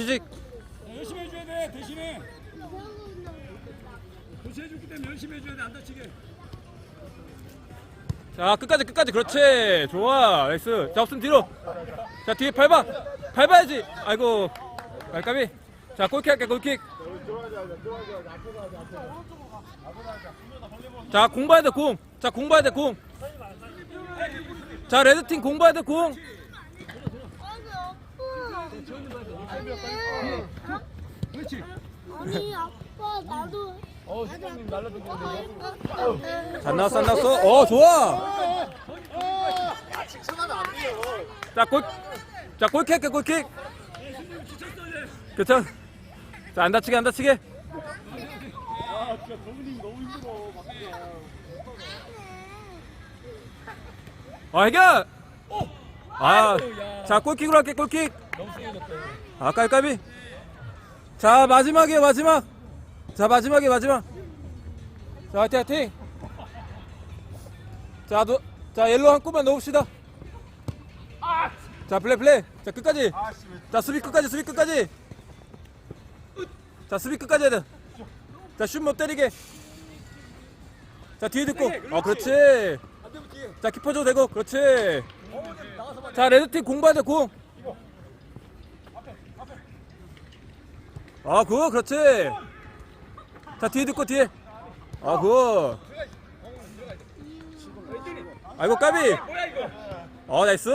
휴식. 열심히 해줘야 돼 대신에. 교체해줬기 때문에 열심히 해줘야 돼 안 다치게. 자 끝까지 끝까지. 그렇지. 좋아. 나이스. 자 없으면 뒤로. 자 뒤에 밟아. 밟아야지. 아이고. 말까비? 자 골킥 할게 골킥. 자 공 봐야 돼공자 공 봐야 돼공자 레드팀 공 봐야 돼공 그렇지 아니 아빠 나도 어 수장님 날라다니는데 안 나왔어 안 나왔어. 어 좋아. 자골 자 골킥 할게 골킥. 괜찮 자안 다치게 안 다치게. 아 진짜 정훈이 너무 힘들어 아 해결 아 자 골킥으로 할게 골킥. 아 깔깔비. 자 마지막이에요 마지막. 자 마지막이에요 마지막. 자 화이팅 화이팅. 자, 노, 자 옐로우 한 골만 넣읍시다. 자 플레이 플레이. 자 끝까지. 자 수비 끝까지 수비 끝까지. 자 수비 끝까지 해야 돼 자슛 못 때리게. 자 뒤에 듣고. 어 그렇지. 자 키퍼 줘도 되고 그렇지 자 레드팀 공부해야 돼공 아, 그거 그렇지. 자, 뒤에 듣고 뒤에. 아, 그거. 아이고 까비. 어, 나이스.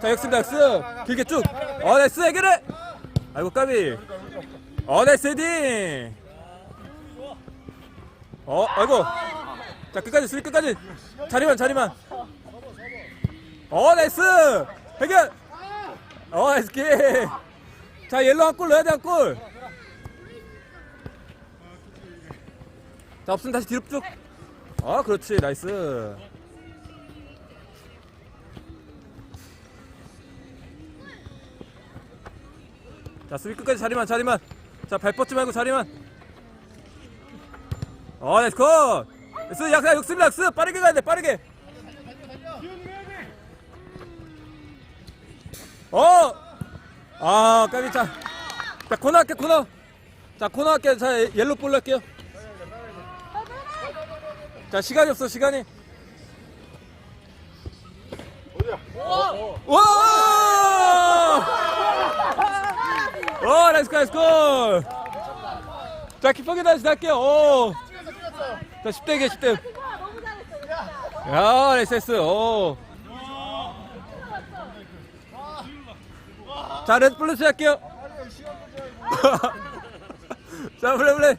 자, 역습 나이스. 길게 쭉. 어, 나이스 해결해. 아이고 까비. 어, 나이스 헤딩. 어, 아이고. 자, 끝까지 수비 끝까지. 자리만 자리만. 어, 나이스. 해결. 어, 나이스 키. 자, 옐로 한골 넣어야 돼, 한 골. 자, 없으면 다시 뒤로 쭉. 아, 그렇지. 나이스. 자, 수비 끝까지 자리만, 자리만. 자, 발 뻗지 말고 자리만. 어, 나이스 컷. 나이스, 약사, 역습, 역습. 빠르게 가야 돼, 빠르게. 어! 아, 까비, 자. 자, 코너 할게, 코너. 자, 코너 할게. 자, 옐로 볼로 할게요. 자 시간이 없어 시간이 와! 오 나이스 골 나이스 골! 자 키퍼기 다시 할게요 오. 자 10대 게 10대 야 나이스 나이스 오. 자 레드블루스 할게요. 자 플레이 플레이.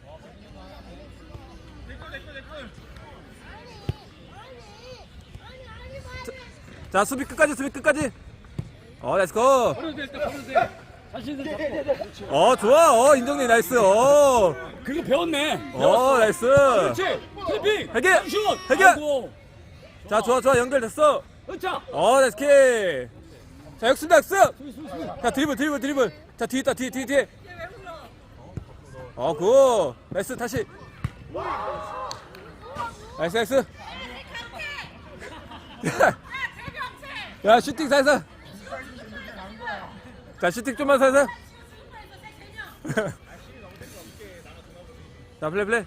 자 수비 끝까지 수비 끝까지. 어 잡고. 어 좋아. 어 인정리 나이스. 어, 그거 배웠네. 어 나이스. 그렇지. 트래핑 해결! 슛. 해결! 자 좋아 좋아. 연결됐어. 어 나이스 킥 자 역습 역습 자 드리블 드리블 드리블. 자 뒤에 있다 뒤에 뒤에 뒤에. 어굿. 나이스 다시. 나이스 나이스. 야 슈팅 살살 자 슈팅 좀만 살살 자 플레이 플레이.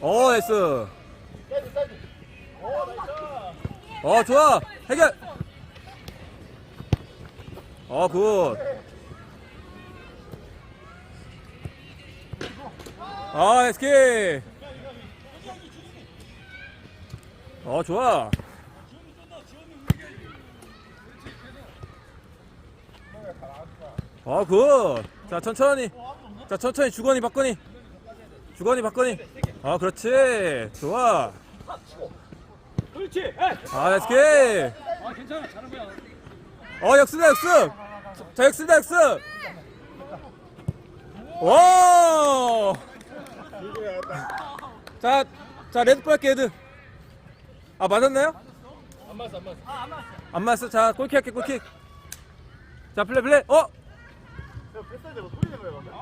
오 나이스 어 좋아. 해결. 어굿. 아 킥. 어 좋아. 어굿자 천천히. 자 천천히 주거니 박거니 주거니 박거니 아 그렇지. 좋아 그렇지. 아 나이스 킥. 아 괜찮아. 잘한 거야. 어 역습이다 역습. 자 역습이다 역습. 와! 자, 자 레드볼 할게 레드. 아 맞았나요? 안 맞았어 안 맞았어. 안 맞았어 자 골킥 할게 골킥 자 플레이 플레이. 어?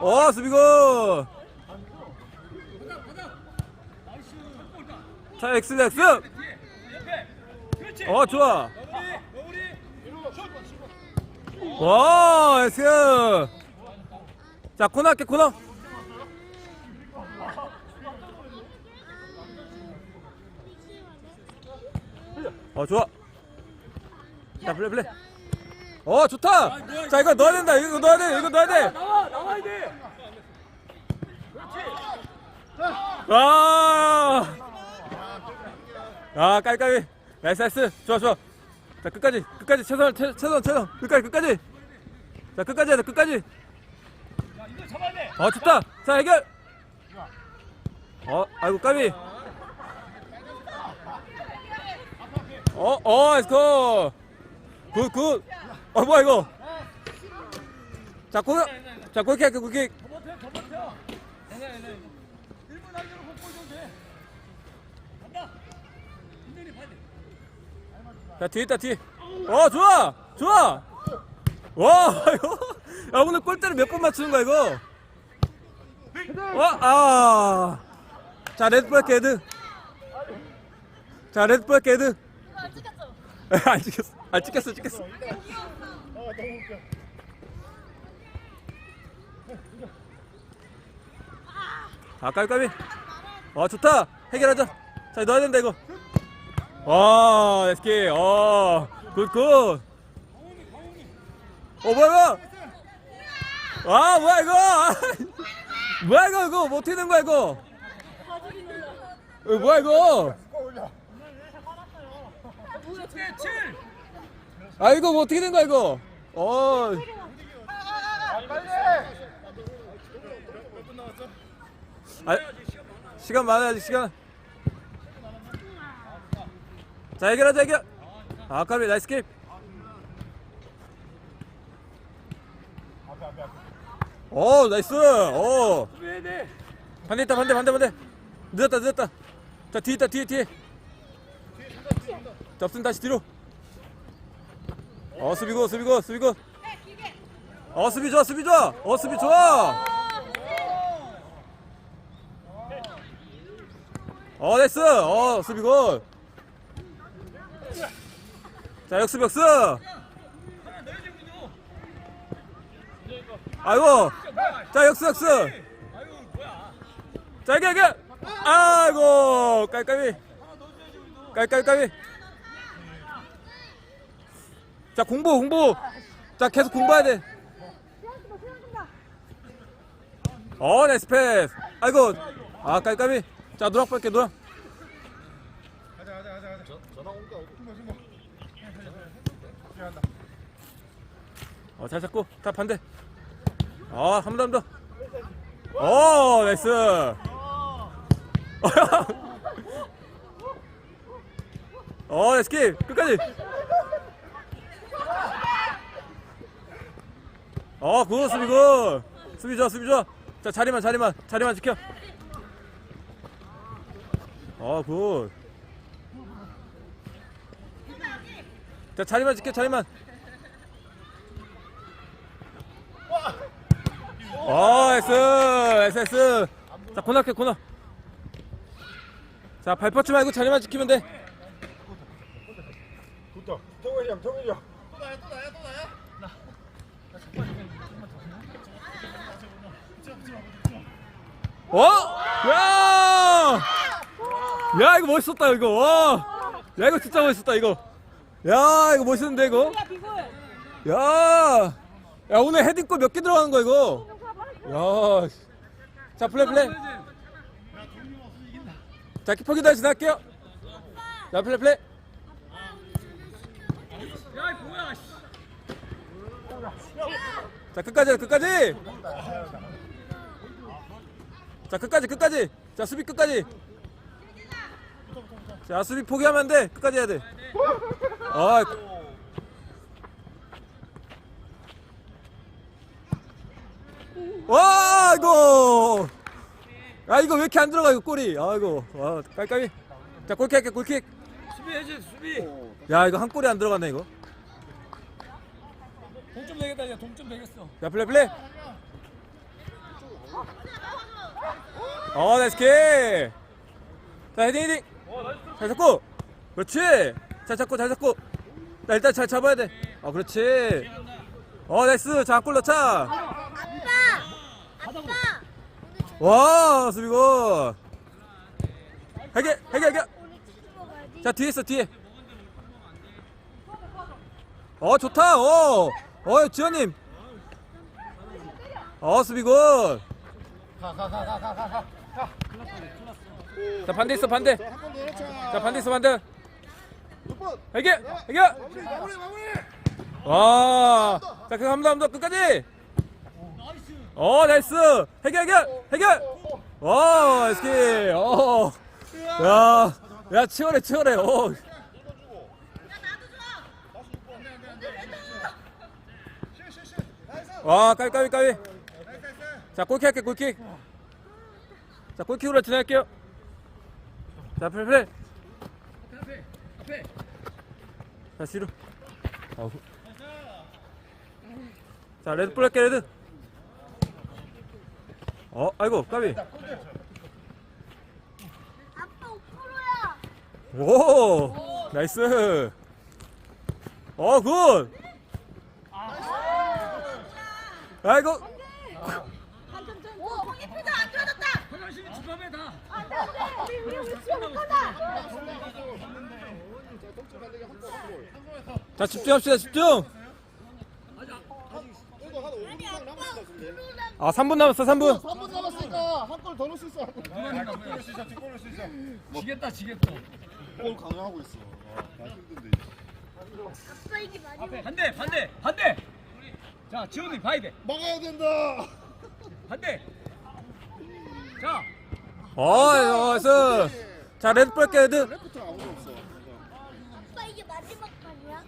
어 수비고 자 엑스 그렇지 어 좋아 와, 나이스. 자, 코너 할게, 코너. 어, 좋아. 자, 플레이, 플레이. 어, 좋다. 자, 이거 넣어야 된다. 이거 넣어야 돼. 이거 넣어야 돼. 나와 나와야 돼. 아, 아, 깔깔이. 나이스, 나이스. 좋아, 좋아. 자, 끝까지, 끝까지. 최선, 최, 최선, 최선. 끝까지, 끝까지. 자, 끝까지 해야 돼, 끝까지. 야 이거 잡아야 돼. 어, 좋다. 자, 해결. 어, 아이고, 까비. 어, 어, 나이스 굿, 굿. 어, 뭐야, 이거. 자, 골, 자, 골킥 골킥. 더 버텨 더 버텨. 아니야 아니야. 1분 안으로 공골 좀 돼. 간다. 인연이 봐야 돼. 자, 뒤에 있다, 뒤에. 어, 좋아! 좋아! 와, 이거. 야, 오늘 골대를 몇 번 맞추는 거야, 이거? 와, 아. 자, 레드볼 헤드. 자, 레드볼 헤드. 안 찍혔어. 안 찍혔어, 찍혔어. 아, 깔깔이. 어, 좋다. 해결하자. 자, 넣어야 된다, 이거. 와, 에스키. 어, 굿, 굿. 어, 뭐야, 이거? 아, 뭐야, 이거? 아, 뭐야, 이거, 이거? 뭐 어떻게 된 거야, 이거? 어, 뭐야, 이거? 네, 7. 아, 이거 뭐 어떻게 된 거야, 이거? 어. 아, 시간 많아야지, 시간. 자, 해결하자, 해결. 아, 까비, 나이스 킵. 오, 나이스. 오. 돼. 반대 있다, 반대, 반대, 반대. 늦었다, 늦었다. 자, 뒤에 있다, 뒤에, 뒤에. 자, 없으면 다시 뒤로. 어, 수비고, 수비고, 수비고. 어, 수비 좋아, 수비 좋아. 어, 수비 좋아. 어, 나이스. 어, 수비 굿. 자, 역습, 역습. 아이고. 자, 역습, 역습. 아유 뭐야. 자, 이게, 이게. 아이고, 깔깔이. 깔깔깔이. 자, 공부, 공부. 자, 계속 공부해야 돼. 어, 나이스 패스. 아이고. 아, 깔깔이. 자, 노랑 볼게, 노랑. 어, 잘 잡고. 다 반대. 아, 한 번 더, 한번 더. 어, 나이스. 어, 나이스 킵. 끝까지. 어, 굿, 수비 굿. 수비 좋아, 수비 좋아. 자, 자리만, 자리만, 자리만 지켜. 어, 굿. 자, 자리만 지켜, 자리만. 어, 나이스, 나이스, 나이스. 자, 코너 할게, 코너. 자, 발 뻗지 말고 자리만 지키면 돼. 붙어. 동현이 형, 동현이 형. 어? 야! 야, 이거 멋있었다, 이거. 와. 야, 이거 진짜 멋있었다, 이거. 야, 이거 멋있는데, 이거. 야. 야, 오늘 헤딩골 몇 개 들어가는 거야, 이거. 야. 씨. 자, 플레이, 플레이. 자, 키퍼 기 다시 나갈게요. 자, 플레이, 플레이. 자, 끝까지, 해, 끝까지. 자, 끝까지, 끝까지. 자, 수비 끝까지. 자, 수비 포기하면 안 돼. 끝까지 해야 돼. 아. 와, 이거. 아, 이거 왜 이렇게 안 들어가, 이거 골이. 아이고. 와, 깔깔이. 자, 골킥 할게, 골킥. 수비해야지 수비. 야, 이거 한 골이 안 들어갔네, 이거. 동점 되겠다 이제 동점 되겠어. 자, 플레이, 플레이. 어, 나이스 킥. 자, 헤딩, 헤딩. 잘 잡고. 그렇지. 잘 잡고, 잘 잡고. 자, 일단 잘 잡아야 돼. 어, 그렇지. 어 나이스. 자골 넣자. 아빠! 아빠 와 수비고 해결 해결 해결. 먹어야지 자 뒤에 있어 뒤에. 어 좋다. 어 어 지현님. 어 수비고 가가가가가가가. 자 반대 있어 반대. 자 반대 있어 반대. 6번 해결! 해결! 마무리 마무리 마무리! 와 자 그거 한번 더한번더 끝까지! 어 나이스! 해결 해결! 해결! 와 SK 어 야 야 치열해 치열해. 어. 와 까비 까비 까비. 자 골킥 할게 골킥. 자 골킥으로 진행할게요. 자 플레이 플레이 자 뒤로. 아우. 자 레드 볼 할게 레드. 어 아이고 까비. 아빠 5%야. 오 나이스. 어굿. 아이고. 오 홍익표도 안 좋아졌다. 화장실이 집앞에 다. 안 돼 안 돼. 우리 우리 우리 치워 못하다 자 집중합시다 집중. 이거 한 5분 이상 남았을 것 같은데 아 3분 남았어 3분. 3분 남았으니까 한 골 더 넣을 수 있어. 뒷골 넣을 수 있어 뒷골 넣을 수 있어 지겠다 지겠다. 골 강요하고 있어. 아 힘든데 아빠 이게 많이 앞에. 반대 반대 반대. 자 지훈이 봐야 돼. 막아야 된다. 반대. 자. 어 나이스 자 레드 볼 할게 레드 레프트 아무도 없어 아빠 이게 마지막 판이야?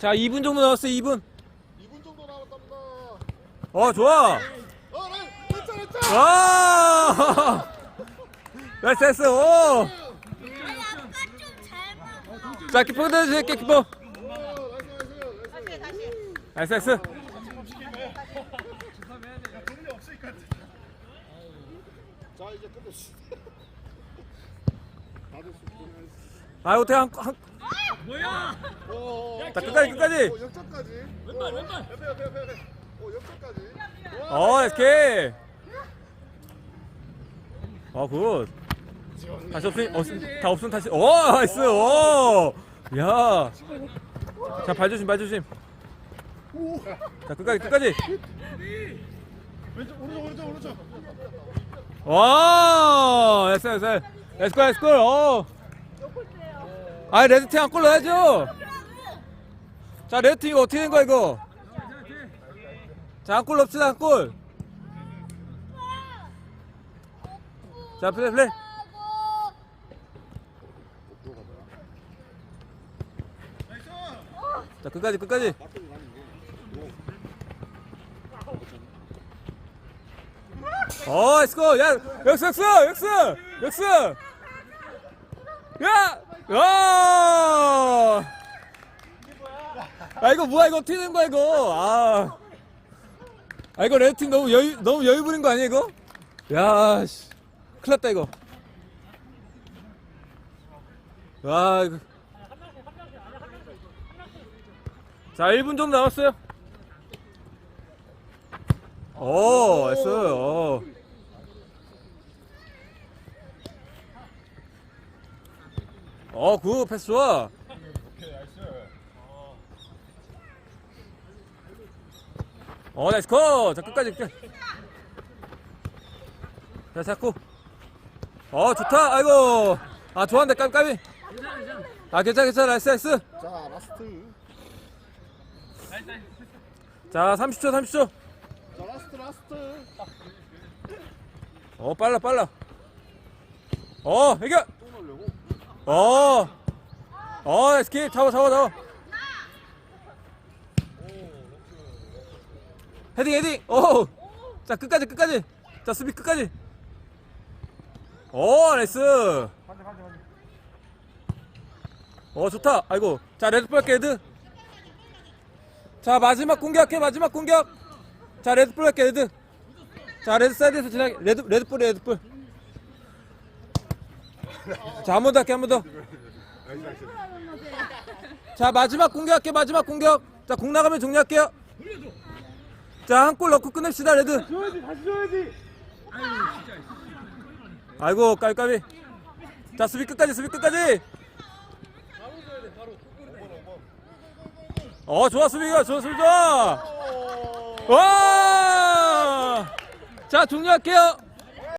자 2분 정도 남았어 2분. 2분 정도 남았답니다. 어 좋아. 어 라인 괜찮아 괜찮아 와. 나이스 나이스. 오. 아니 아빠 좀잘 봐. 자 키퍼 대주실게 키퍼 오 나이스 나이스. 나이스 나이스 자 이제 끝냈어 다들 수고했어 아 어떻게 한, 한, 뭐야? 오자 끝까지 끝까지. 오, 역전까지. 왼발 왼발. 옆에 옆에 옆에 옆에. 오 역전까지. 어 SK 어 굿. 다시 없으니 어, 다 없으면 다시 오 나이스 오 야 자 발 조심 발 조심. 자 끝까지 끝까지. 왼쪽 오른쪽 오른쪽 오른쪽. 와 나이스 나이스 에스콜 에스콜 어 아 레드팀 한골 넣어야죠. 자 레드팀 이거 어떻게 된 거야 이거? 자한골 넣읍시다 한골. 자 플레이 플레이. 자 끝까지 끝까지. 어 스코 야 역스 역스 역스 역스 야 야! 아 이거 뭐야 이거? 어떻게 된 거야 이거? 아, 아 이거 레드팀 너무 여유 너무 여유 부린 거 아니야 이거? 야씨. 큰일 났다 이거. 와 이거. 자 1분 정도 남았어요. 오 나이스 어. 어굿 패스 좋아 어 나이스 컷 자 끝까지 끝. 자 자꾸 어 좋다. 아이고. 아 좋았는데 까비 까비 아 괜찮아 괜찮아. 나이스 나이스. 자 라스트. 자 30초 30초. 자 라스트 라스트. 어 빨라 빨라. 어 해결 어. 어, 스킵 잡아 잡아 잡아. 헤딩 헤딩. 오. 자, 끝까지 끝까지. 자, 수비 끝까지. 오, 나이스. 어, 좋다. 아이고. 자, 레드 볼 할게, 레드. 자, 마지막 공격해. 마지막 공격. 자, 레드 볼 할게, 레드. 자, 레드 사이드에서 지나 레드 레드 볼 레드 볼. 자, 한 번 더 할게, 한 번 더. 자 마지막 공격할게 마지막 공격 자, 공 나가면 정리할게요. 자, 한 골 넣고 끝냅시다, 레드. 줘야지 다시 줘야지 아이고, 깔깔이. 자, 수비 끝까지, 수비 끝까지. 어, 좋아, 수비가, 좋아, 수비 좋아. 와! 자, 종료할게요.